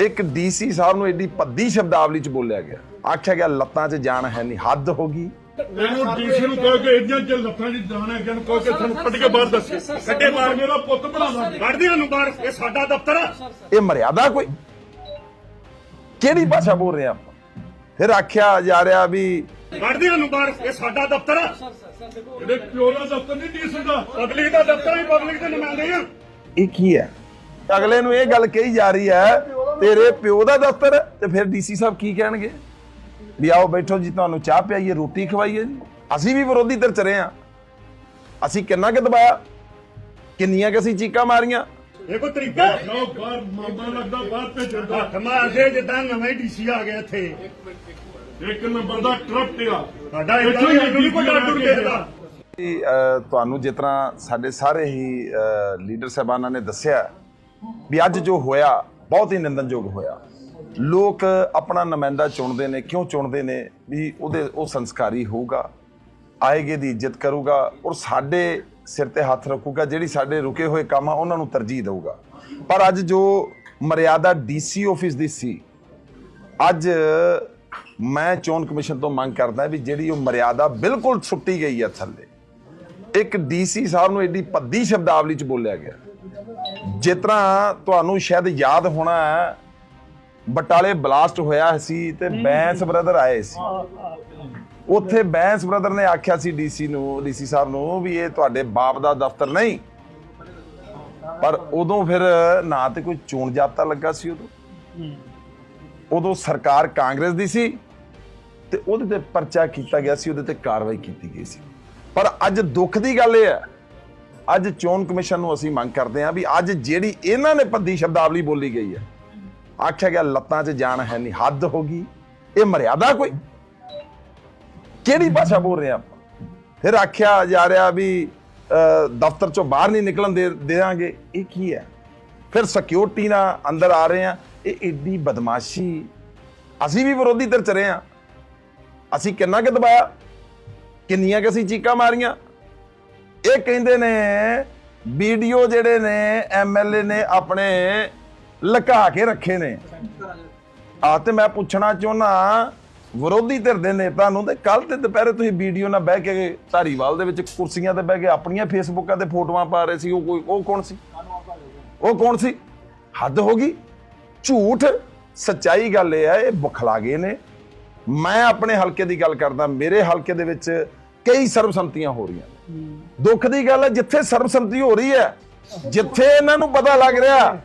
ਇੱਕ ਡੀਸੀ ਸਾਹਿਬ ਨੂੰ ਐਡੀ ਭੱਦੀ ਸ਼ਬਦਾਵਲੀ ਚ ਬੋਲਿਆ ਗਿਆ। ਆਖਿਆ ਗਿਆ ਲੱਤਾਂ 'ਚ ਜਾਨ ਹੈ ਨਹੀਂ ਹੱਦ ਹੋ ਗਈ। ਇਹਨੂੰ ਡੀਸੀ ਨੂੰ ਕਹੋ ਕਿ ਇੰਜਾਂ ਚ ਲੱਤਾਂ ਦੀ ਜਾਣ ਹੈ ਕਿ ਕਹੋ ਕਿ ਤੁਹਾਨੂੰ ਕੱਢ ਕੇ ਬਾਹਰ ਦੱਸੇ। ਕੱਢੇ ਬਾਹਰ ਮੇਰਾ ਪੁੱਤ ਬਣਾਵਾ ਕੱਢ ਦੇ ਇਹਨੂੰ ਬਾਹਰ। ਇਹ ਸਾਡਾ ਦਫ਼ਤਰ ਆ। ਇਹ ਮਰਿਆਦਾ ਕੋਈ? ਕਿਹੜੀ ਭਾਸ਼ਾ ਬੋਲ ਰਹੇ ਆਪਾਂ? ਫਿਰ ਆਖਿਆ ਜਾ ਰਿਹਾ ਵੀ ਕੱਢ ਦੇ ਇਹਨੂੰ ਬਾਹਰ। ਇਹ ਸਾਡਾ ਦਫ਼ਤਰ ਆ। ਇਹਦੇ ਪਿਓ ਦਾ ਦਫ਼ਤਰ ਨਹੀਂ ਡੀਸੀ ਦਾ। ਪਬਲਿਕ ਦਾ ਦਫ਼ਤਰ ਹੀ ਪਬਲਿਕ ਦੇ ਨੁਮਾਇੰਦੇ ਆ। ਇਹ ਕੀ ਹੈ? ਅਗਲੇ ਨੂੰ ਇਹ ਗੱਲ ਕਹੀ ਜਾ ਰਹੀ ਹੈ ਤੇਰੇ ਪਿਓ ਦਾ ਦਫ਼ਤਰ ਹੈ, ਤੇ ਫਿਰ ਡੀਸੀ ਸਾਹਿਬ ਕੀ ਕਹਿਣਗੇ? ਵੀ ਆਓ ਬੈਠੋ ਜੀ ਤੁਹਾਨੂੰ ਚਾਹ ਪਿਆਈਏ ਰੋਟੀ ਖਵਾਈਏ ਜੀ। ਅਸੀਂ ਵੀ ਵਿਰੋਧੀ ਧਿਰ ਚ ਰਹੇ ਹਾਂ ਅਸੀਂ ਕਿੰਨਾ ਕਿ ਦਬਾਇਆ? ਕਿੰਨੀਆਂ ਕਿ ਅਸੀਂ ਚੀਕਾਂ ਮਾਰੀਆਂ? ਇਹ ਕੋਈ ਤਰੀਕਾ ਜਾਓ ਬਾਹਰ ਮਾਮਾ ਲੱਗਦਾ ਬਾਹਰ ਭੇਜਣ ਦਾ ਹੱਥ ਮਾਰਦੇ ਜਿੱਦਾਂ ਨਵੇਂ ਡੀਸੀ ਆ ਗਿਆ ਇੱਥੇ। ਇੱਕ ਨੰਬਰ ਦਾ ਕਰਪਟ ਆ। ਸਾਡਾ ਇੱਥੇ ਨਹੀਂ ਕੋਈ ਡਰ ਡੁਰ ਕਿਸੇ ਕਿ, ਤੁਹਾਨੂੰ ਜਿਸ ਤਰ੍ਹਾਂ ਸਾਡੇ ਸਾਰੇ ਹੀ ਲੀਡਰ ਸਾਹਿਬਾਨਾਂ ਨੇ ਦੱਸਿਆ ਵੀ ਅੱਜ ਜੋ ਹੋਇਆ ਬਹੁਤ ਹੀ ਨਿੰਦਨਯੋਗ ਹੋਇਆ। ਲੋਕ ਆਪਣਾ ਨੁਮਾਇੰਦਾ ਚੁਣਦੇ ਨੇ, ਕਿਉਂ ਚੁਣਦੇ ਨੇ? ਵੀ ਉਹਦੇ, ਉਹ ਸੰਸਕਾਰੀ ਹੋਊਗਾ, ਆਏਗੇ ਦੀ ਇੱਜ਼ਤ ਕਰੂਗਾ ਔਰ ਸਾਡੇ ਸਿਰ ਤੇ ਹੱਥ ਰੱਖੂਗਾ, ਜਿਹੜੀ ਸਾਡੇ ਰੁਕੇ ਹੋਏ ਕੰਮ ਆ, ਉਹਨਾਂ ਨੂੰ ਤਰਜੀਹ ਦੇਊਗਾ। ਪਰ ਅੱਜ ਜੋ ਮਰਿਆਦਾ ਡੀਸੀ ਆਫਿਸ ਦੀ ਸੀ, ਅੱਜ ਮੈਂ ਚੋਣ ਕਮਿਸ਼ਨ ਤੋਂ ਮੰਗ ਕਰਦਾ ਵੀ ਜਿਹੜੀ ਉਹ ਮਰਿਆਦਾ ਬਿਲਕੁਲ ਸੁੱਟੀ ਗਈ ਹੈ ਥੱਲੇ, ਇੱਕ ਡੀਸੀ ਸਾਹਿਬ ਨੂੰ ਐਡੀ ਭੱਦੀ ਸ਼ਬਦਾਵਲੀ ਚ ਬੋਲਿਆ ਗਿਆ। ਜਿਸ ਤਰ੍ਹਾਂ ਤੁਹਾਨੂੰ ਸ਼ਾਇਦ ਯਾਦ ਹੋਣਾ ਹੈ ਬਟਾਲੇ ਬਲਾਸਟ ਹੋਇਆ ਸੀ ਤੇ ਬੈਂਸ ਬ੍ਰਦਰ ਆਏ ਸੀ। ਉੱਥੇ ਬੈਂਸ ਬ੍ਰਦਰ ਨੇ ਆਖਿਆ ਸੀ ਡੀਸੀ ਨੂੰ ਡੀਸੀ ਸਾਹਿਬ ਨੂੰ ਵੀ ਇਹ ਤੁਹਾਡੇ ਬਾਪ ਦਾ ਦਫ਼ਤਰ ਨਹੀਂ। ਪਰ ਉਦੋਂ ਫਿਰ ਨਾ ਤੇ ਕੋਈ ਚੋਣ ਜਾਬਤਾ ਲੱਗਾ ਸੀ ਉਦੋਂ। ਉਦੋਂ ਸਰਕਾਰ ਕਾਂਗਰਸ ਦੀ ਸੀ ਤੇ ਉਹਦੇ ਤੇ ਪਰਚਾ ਕੀਤਾ ਗਿਆ ਸੀ ਉਹਦੇ ਤੇ ਕਾਰਵਾਈ ਕੀਤੀ ਗਈ ਸੀ। ਪਰ ਅੱਜ ਦੁੱਖ ਦੀ ਗੱਲ ਇਹ ਹੈ ਅੱਜ ਚੋਣ ਕਮਿਸ਼ਨ ਨੂੰ ਅਸੀਂ ਮੰਗ ਕਰਦੇ ਹਾਂ ਵੀ ਅੱਜ ਜਿਹੜੀ ਇਹਨਾਂ ਨੇ ਭੱਦੀ ਸ਼ਬਦਾਵਲੀ ਬੋਲੀ ਗਈ ਹੈ, ਆਖਿਆ ਗਿਆ ਲੱਤਾਂ 'ਚ ਜਾਨ ਹੈ ਨਹੀਂ, ਹੱਦ ਹੋ ਗਈ। ਇਹ ਮਰਿਆਦਾ ਕੋਈ? ਕਿਹੜੀ ਭਾਸ਼ਾ ਬੋਲ ਰਹੇ ਆਪਾਂ? ਫਿਰ ਆਖਿਆ ਜਾ ਰਿਹਾ ਵੀ ਦਫ਼ਤਰ ਚੋਂ ਬਾਹਰ ਨਹੀਂ ਨਿਕਲਣ ਦੇ, ਦੇਵਾਂਗੇ। ਇਹ ਕੀ ਹੈ? ਫਿਰ ਸਿਕਿਉਰਿਟੀ ਨਾਲ ਅੰਦਰ ਆ ਰਹੇ ਆ ਇਹ ਏਡੀ ਬਦਮਾਸ਼ੀ। ਅਸੀਂ ਵੀ ਵਿਰੋਧੀ ਧਿਰ ਚ ਰਹੇ ਆ ਅਸੀਂ ਕਿੰਨਾ ਕਿ ਦਬਾਇਆ? ਕਿੰਨੀਆਂ ਕਿ ਅਸੀਂ ਚੀਕਾਂ ਮਾਰੀਆਂ? ਇਹ ਕਹਿੰਦੇ ਨੇ, ਵੀਡੀਓ ਜਿਹੜੇ ਨੇ ਐਮਐਲਏ ਨੇ ਆਪਣੇ ਲੁਕਾ ਕੇ ਰੱਖੇ ਨੇ। ਆ ਤੇ ਮੈਂ ਪੁੱਛਣਾ ਚਾਹੁੰਦਾ ਵਿਰੋਧੀ ਧਿਰ ਦੇ ਨੇਤਾ ਨੂੰ ਤੇ ਕੱਲ ਤੇ ਦੁਪਹਿਰੇ ਤੁਸੀਂ ਵੀਡੀਓ ਨਾਲ ਬਹਿ ਕੇ ਧਾਰੀਵਾਲ ਦੇ ਵਿੱਚ ਕੁਰਸੀਆਂ ਤੇ ਬਹਿ ਕੇ ਆਪਣੀਆਂ ਫੇਸਬੁੱਕਾਂ ਤੇ ਫੋਟੋਆਂ ਪਾ ਰਹੇ ਸੀ, ਉਹ ਕੋਈ ਉਹ ਕੌਣ ਸੀ? ਉਹ ਕੌਣ ਸੀ? ਹੱਦ ਹੋ ਗਈ। ਝੂਠ, ਸੱਚਾਈ ਗੱਲ ਇਹ ਹੈ ਇਹ ਬੁਖਲਾ ਗਏ ਨੇ। ਮੈਂ ਆਪਣੇ ਹਲਕੇ ਦੀ ਗੱਲ ਕਰਦਾ, ਮੇਰੇ ਹਲਕੇ ਦੇ ਵਿੱਚ ਕਈ ਸਰਬਸੰਮਤੀਆਂ ਹੋ ਰਹੀਆਂ ਨੇ। ਦੁੱਖ ਦੀ ਗੱਲ ਹੈ, ਜਿੱਥੇ ਸਰਬਸੰਮਤੀ ਹੋ ਰਹੀ ਹੈ, ਜਿੱਥੇ ਇਹਨਾਂ ਨੂੰ ਪਤਾ ਲੱਗ ਰਿਹਾ,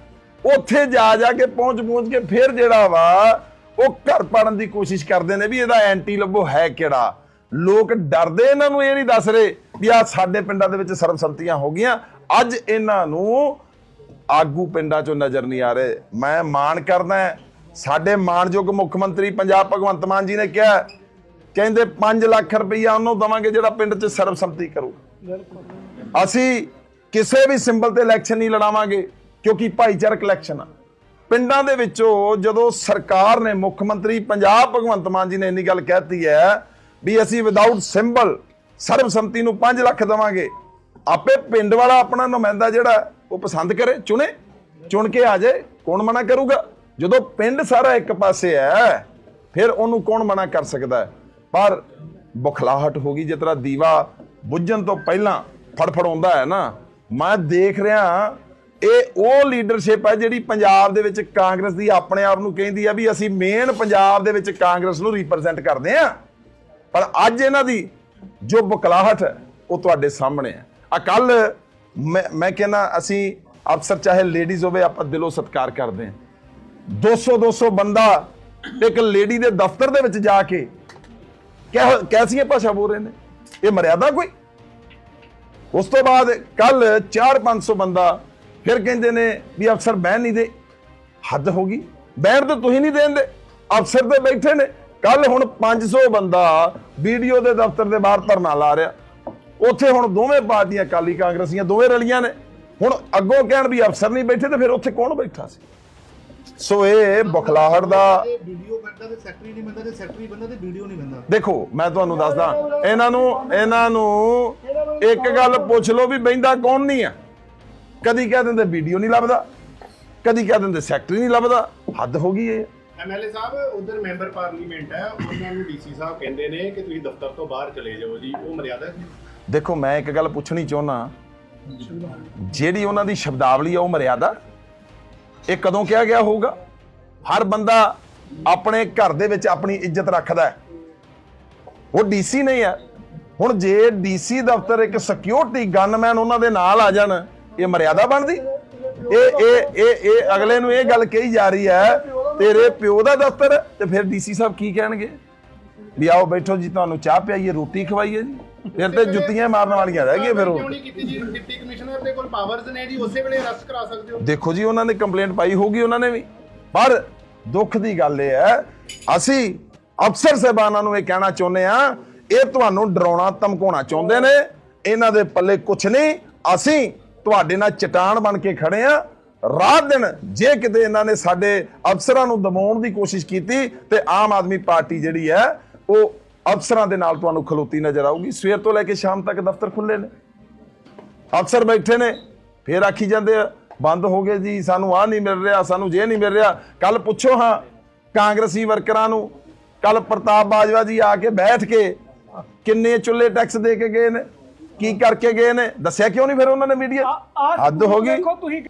ਉੱਥੇ ਜਾ ਜਾ ਕੇ ਪਹੁੰਚ ਪਹੁੰਚ ਕੇ ਫਿਰ ਜਿਹੜਾ ਵਾ, ਉਹ ਘਰ ਪਾੜਨ ਦੀ ਕੋਸ਼ਿਸ਼ ਕਰਦੇ ਨੇ ਵੀ ਇਹਦਾ ਐਂਟੀ ਲੱਭੋ ਹੈ ਕਿਹੜਾ। ਲੋਕ ਡਰਦੇ ਇਹਨਾਂ ਨੂੰ ਇਹ ਨਹੀਂ ਦੱਸ ਰਹੇ ਵੀ ਆ ਸਾਡੇ ਪਿੰਡਾਂ ਦੇ ਵਿੱਚ ਸਰਬਸੰਮਤੀਆਂ ਹੋ ਗਈਆਂ। ਅੱਜ ਇਹਨਾਂ ਨੂੰ ਆਗੂ ਪਿੰਡਾਂ ਚੋਂ ਨਜ਼ਰ ਨਹੀਂ ਆ ਰਹੇ। ਮੈਂ ਮਾਣ ਕਰਦਾ ਸਾਡੇ ਮਾਣਯੋਗ ਮੁੱਖ ਮੰਤਰੀ ਪੰਜਾਬ ਭਗਵੰਤ ਮਾਨ ਜੀ ਨੇ ਕਿਹਾ ਕਹਿੰਦੇ 5 ਲੱਖ ਰੁਪਈਆ ਉਹਨੂੰ ਦਵਾਂਗੇ ਜਿਹੜਾ ਪਿੰਡ 'ਚ ਸਰਬਸੰਮਤੀ ਕਰੂ ਅਸੀਂ ਕਿਸੇ ਵੀ ਸਿੰਬਲ ਤੇ ਇਲੈਕਸ਼ਨ ਨਹੀਂ ਲੜਾਵਾਂਗੇ, ਕਿਉਂਕਿ ਭਾਈਚਾਰਕ ਇਲੈਕਸ਼ਨ ਆ। ਪਿੰਡਾਂ ਦੇ ਵਿੱਚੋਂ ਜਦੋਂ ਸਰਕਾਰ ਨੇ, ਮੁੱਖ ਮੰਤਰੀ ਪੰਜਾਬ ਭਗਵੰਤ ਮਾਨ ਜੀ ਨੇ ਇੰਨੀ ਗੱਲ ਕਹਿਤੀ ਹੈ ਵੀ ਅਸੀਂ ਵਿਦਆਊਟ ਸਿੰਬਲ ਸਰਬਸੰਮਤੀ ਨੂੰ 5 ਲੱਖ ਦਵਾਂਗੇ। ਆਪੇ ਪਿੰਡ ਵਾਲਾ ਆਪਣਾ ਨੁਮਾਇੰਦਾ ਜਿਹੜਾ ਉਹ ਪਸੰਦ ਕਰੇ, ਚੁਣੇ, ਚੁਣ ਕੇ ਆ ਜਾਏ, ਕੌਣ ਮਨਾ ਕਰੂਗਾ? ਜਦੋਂ ਪਿੰਡ ਸਾਰਾ ਇੱਕ ਪਾਸੇ ਹੈ, ਫਿਰ ਉਹਨੂੰ ਕੌਣ ਮਨਾ ਕਰ ਸਕਦਾ ਹੈ? ਪਰ ਬੁਖਲਾਹਟ ਹੋ ਗਈ, ਜਿਸ ਤਰ੍ਹਾਂ ਦੀਵਾ ਬੁੱਝਣ ਤੋਂ ਪਹਿਲਾਂ ਫੜਫੜਾਉਂਦਾ ਹੈ ਨਾ। ਮੈਂ ਦੇਖ ਰਿਹਾ ਇਹ ਉਹ ਲੀਡਰਸ਼ਿਪ ਹੈ ਜਿਹੜੀ ਪੰਜਾਬ ਦੇ ਵਿੱਚ ਕਾਂਗਰਸ ਦੀ ਆਪਣੇ ਆਪ ਨੂੰ ਕਹਿੰਦੀ ਆ ਵੀ ਅਸੀਂ ਮੇਨ ਪੰਜਾਬ ਦੇ ਵਿੱਚ ਕਾਂਗਰਸ ਨੂੰ ਰਿਪਰੈਜ਼ੈਂਟ ਕਰਦੇ ਆ ਪਰ ਅੱਜ ਇਹਨਾਂ ਦੀ ਜੋ ਬਕਲਾਹਟ ਹੈ, ਉਹ ਤੁਹਾਡੇ ਸਾਹਮਣੇ ਹੈ। ਆ ਕੱਲ ਮੈਂ ਮੈਂ ਕਹਿੰਦਾ, ਅਸੀਂ ਅਫਸਰ ਚਾਹੇ ਲੇਡੀਜ਼ ਹੋਵੇ, ਆਪਾਂ ਦਿਲੋਂ ਸਤਿਕਾਰ ਕਰਦੇ ਹਾਂ। 200 200 ਬੰਦਾ ਇੱਕ ਲੇਡੀ ਦੇ ਦਫ਼ਤਰ ਦੇ ਵਿੱਚ ਜਾ ਕੇ ਕਿਹ ਕੈਸੀਆਂ ਭਾਸ਼ਾ ਬੋਲ ਰਹੇ ਨੇ? ਇਹ ਮਰਿਆਦਾ ਕੋਈ? ਉਸ ਤੋਂ ਬਾਅਦ ਕੱਲ 4-500 ਬੰਦਾ ਫਿਰ ਕਹਿੰਦੇ ਨੇ ਵੀ ਅਫਸਰ ਬਹਿਣ ਨਹੀਂ ਦੇ। ਹੱਦ ਹੋ ਗਈ। ਬਹਿਣ ਤਾਂ ਤੁਸੀਂ ਨਹੀਂ ਦੇਂਦੇ ਅਫਸਰ ਤੇ ਬੈਠੇ ਨੇ। ਕੱਲ ਹੁਣ 500 ਬੰਦਾ ਵੀਡੀਓ ਦੇ ਦਫ਼ਤਰ ਦੇ ਬਾਹਰ ਧਰਨਾ ਲਾ ਰਿਹਾ। ਉੱਥੇ ਹੁਣ ਦੋਵੇਂ ਪਾਰਟੀਆਂ ਅਕਾਲੀ ਕਾਂਗਰਸੀਆਂ ਦੋਵੇਂ ਰਲੀਆਂ ਨੇ। ਹੁਣ ਅੱਗੋਂ ਕਹਿਣ ਵੀ ਅਫਸਰ ਨਹੀਂ ਬੈਠੇ ਤੇ ਫਿਰ ਉੱਥੇ ਕੌਣ ਬੈਠਾ ਸੀ? ਸੋ ਇਹ ਬਖਲਾਹਟ ਦਾ ਵੀਡੀਓ ਬੰਦਾ ਤੇ ਸੈਕਟਰੀ ਨਹੀਂ ਬੰਦਾ ਤੇ ਸੈਕਟਰੀ ਬੰਦਾ ਤੇ ਵੀਡੀਓ ਨਹੀਂ ਬੰਦਾ ਦੇਖੋ ਮੈਂ ਤੁਹਾਨੂੰ ਦੱਸਦਾ ਇਹਨਾਂ ਨੂੰ ਇਹਨਾਂ ਨੂੰ ਇੱਕ ਗੱਲ ਪੁੱਛ ਲਓ ਵੀ ਬੈਂਦਾ ਕੌਣ ਨਹੀਂ ਆ। ਕਦੀ ਕਹਿ ਦਿੰਦੇ ਵੀਡੀਓ ਨਹੀਂ ਲੱਭਦਾ ਕਦੀ ਕਹਿ ਦਿੰਦੇ ਸੈਕਟਰੀ ਨਹੀਂ ਲੱਭਦਾ ਹੱਦ ਹੋ ਗਈ ਇਹ। ਐਮਐਲਏ ਸਾਹਿਬ ਉਧਰ ਮੈਂਬਰ ਪਾਰਲੀਮੈਂਟ ਹੈ ਉਹਨਾਂ ਨੂੰ ਡੀਸੀ ਸਾਹਿਬ ਕਹਿੰਦੇ ਨੇ ਕਿ ਤੁਸੀਂ ਦਫ਼ਤਰ ਤੋਂ ਬਾਹਰ ਚਲੇ ਜਾਓ ਜੀ ਉਹ ਮਰਿਆਦਾ ਹੈ ਦੇਖੋ ਮੈਂ ਇੱਕ ਗੱਲ ਪੁੱਛਣੀ ਚਾਹੁੰਦਾ ਜਿਹੜੀ ਉਹਨਾਂ ਦੀ ਸ਼ਬਦਾਵਲੀ ਆ ਉਹ ਮਰਿਆਦਾ? ਇਹ ਕਦੋਂ ਕਿਹਾ ਗਿਆ ਹੋਊਗਾ? ਹਰ ਬੰਦਾ ਆਪਣੇ ਘਰ ਦੇ ਵਿੱਚ ਆਪਣੀ ਇੱਜ਼ਤ ਰੱਖਦਾ ਹੈ। ਉਹ ਡੀਸੀ ਨਹੀਂ ਹੈ। ਹੁਣ ਜੇ ਡੀਸੀ ਦਫ਼ਤਰ ਇੱਕ ਸਿਕਿਉਰਿਟੀ ਗਨਮੈਨ ਉਹਨਾਂ ਦੇ ਨਾਲ ਆ ਜਾਣ, ਇਹ ਮਰਿਆਦਾ ਬਣਦੀ? ਇਹ ਇਹ ਇਹ ਇਹ ਅਗਲੇ ਨੂੰ ਇਹ ਗੱਲ ਕਹੀ ਜਾ ਰਹੀ ਹੈ, ਤੇਰੇ ਪਿਓ ਦਾ ਦਫ਼ਤਰ ਤੇ ਫਿਰ ਡੀਸੀ ਸਾਹਿਬ ਕੀ ਕਹਿਣਗੇ? ਵੀ ਆਓ ਬੈਠੋ ਜੀ, ਤੁਹਾਨੂੰ ਚਾਹ ਪਿਆਈਏ, ਰੋਟੀ ਖਵਾਈਏ ਜੀ। ਫਿਰ ਤੇ ਜੁੱਤੀਆਂ ਮਾਰਨ ਵਾਲੀਆਂ ਰਹਿ ਗਈਆਂ ਫਿਰ ਉਹ। ਕਿਉਂ ਨਹੀਂ ਕੀਤੀ ਜੀ? ਡਿਪਟੀ ਕਮਿਸ਼ਨਰ ਦੇ ਕੋਲ ਪਾਵਰਸ ਨੇ ਜੀ ਉਸੇ ਵੇਲੇ ਅਰੈਸਟ ਕਰਾ ਸਕਦੇ ਹੋ। ਦੇਖੋ ਜੀ ਉਹਨਾਂ ਨੇ ਕੰਪਲੇਂਟ ਪਾਈ ਹੋਗੀ ਉਹਨਾਂ ਨੇ ਵੀ। ਪਰ ਦੁੱਖ ਦੀ ਗੱਲ ਇਹ ਹੈ ਅਸੀਂ ਅਫਸਰ ਸਾਹਿਬਾਨਾਂ ਨੂੰ ਇਹ ਕਹਿਣਾ ਚਾਹੁੰਦੇ ਆ ਇਹ ਤੁਹਾਨੂੰ ਡਰਾਉਣਾ ਧਮਕਾਉਣਾ ਚਾਹੁੰਦੇ ਨੇ। ਇਹਨਾਂ ਦੇ ਪੱਲੇ ਕੁਝ ਨਹੀਂ। ਅਸੀਂ ਤੁਹਾਡੇ ਨਾਲ ਚਟਾਨ ਬਣ ਕੇ ਖੜੇ ਆ ਰਾਤ ਦਿਨ ਜੇ ਕਿਤੇ ਇਹਨਾਂ ਨੇ ਸਾਡੇ ਅਫਸਰਾਂ ਨੂੰ ਦਬਾਉਣ ਦੀ ਕੋਸ਼ਿਸ਼ ਕੀਤੀ ਤੇ ਆਮ ਆਦਮੀ ਪਾਰਟੀ ਜਿਹੜੀ ਹੈ ਉਹ ਅਫਸਰਾਂ ਦੇ ਨਾਲ ਤੁਹਾਨੂੰ ਖਲੋਤੀ ਨਜ਼ਰ ਆਊਗੀ। ਸਵੇਰ ਤੋਂ ਲੈ ਕੇ ਸ਼ਾਮ ਤੱਕ ਦਫ਼ਤਰ ਖੁੱਲੇ ਨੇ। ਅਫਸਰ ਬੈਠੇ ਨੇ। ਫੇਰ ਆਖੀ ਜਾਂਦੇ ਆ ਬੰਦ ਹੋ ਗਏ ਜੀ ਸਾਨੂੰ ਆ ਨਹੀਂ ਮਿਲ ਰਿਹਾ ਸਾਨੂੰ ਜੇ ਨਹੀਂ ਮਿਲ ਰਿਹਾ ਕੱਲ ਪੁੱਛੋ ਹਾਂ ਕਾਂਗਰਸੀ ਵਰਕਰਾਂ ਨੂੰ। ਕੱਲ ਪ੍ਰਤਾਪ ਬਾਜਵਾ ਜੀ ਆ ਕੇ ਬੈਠ ਕੇ ਕਿੰਨੇ ਚੁੱਲੇ ਟੈਕਸ ਦੇ ਕੇ ਗਏ ਨੇ ਕੀ ਕਰਕੇ ਗਏ ਨੇ? ਦੱਸਿਆ ਕਿਉਂ ਨਹੀਂ ਫਿਰ ਉਹਨਾਂ ਨੇ ਮੀਡੀਆ ਹੱਦ ਹੋ ਗਈ। ਦੇਖੋ ਤੁਸੀਂ